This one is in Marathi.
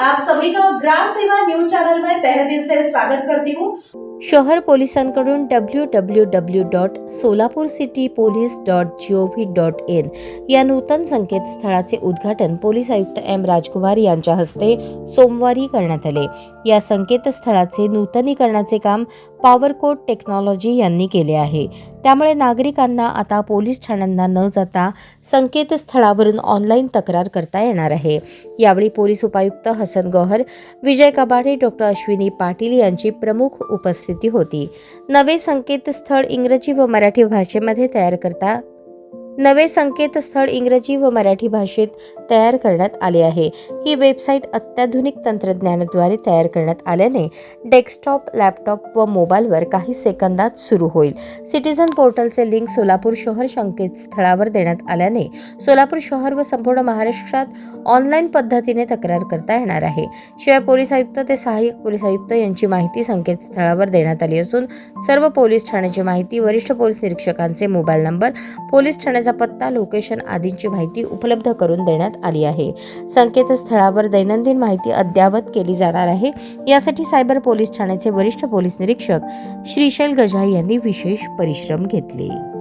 आप सभी का ग्राम सेवा न्यूज चैनल में तहे दिल से स्वागत करती हूँ। शहर पोलिसांकडून W W W dot Solapur city police dot G O V dot in या नूतन संकेतस्थळाचे उद्घाटन पोलीस आयुक्त एम राजकुमार यांच्या हस्ते सोमवारी करण्यात आले. या संकेतस्थळाचे नूतनीकरणाचे काम पॉवरकोट टेक्नॉलॉजी यांनी केले आहे. त्यामुळे नागरिकांना आता पोलीस ठाण्यांना न जाता संकेतस्थळावरून ऑनलाईन तक्रार करता येणार आहे. यावेळी पोलीस उपायुक्त हसन गौहर विजय कबाडे डॉक्टर अश्विनी पाटील यांची प्रमुख उपस्थिती होती. नवे संकेतस्थळ इंग्रजी व मराठी भाषेमध्ये तयार करता नवे संकेतस्थळ इंग्रजी व मराठी भाषेत तयार करण्यात आले आहे. ही वेबसाईट अत्याधुनिक तंत्रज्ञानाद्वारे तयार करण्यात आल्याने डेस्कटॉप लॅपटॉप व मोबाईलवर काही सेकंदात सुरू होईल. सिटीझन पोर्टलचे लिंक सोलापूर शहर संकेतस्थळावर देण्यात आल्याने सोलापूर शहर व संपूर्ण महाराष्ट्रात ऑनलाईन पद्धतीने तक्रार करता येणार आहे. शिवाय पोलीस आयुक्त ते सहाय्यक पोलीस आयुक्त यांची माहिती संकेतस्थळावर देण्यात आली असून सर्व पोलीस ठाण्याची माहिती वरिष्ठ पोलीस निरीक्षकांचे मोबाईल नंबर पोलीस ठाण्याचे पत्ता लोकेशन आदींची माहिती उपलब्ध करून देण्यात आली आहे. संकेतस्थळावर दैनंदिन माहिती अद्ययावत केली जाणार आहे. यासाठी सायबर पोलीस ठाण्याचे वरिष्ठ पोलीस निरीक्षक श्रीशैल गजाई यांनी विशेष परिश्रम घेतले.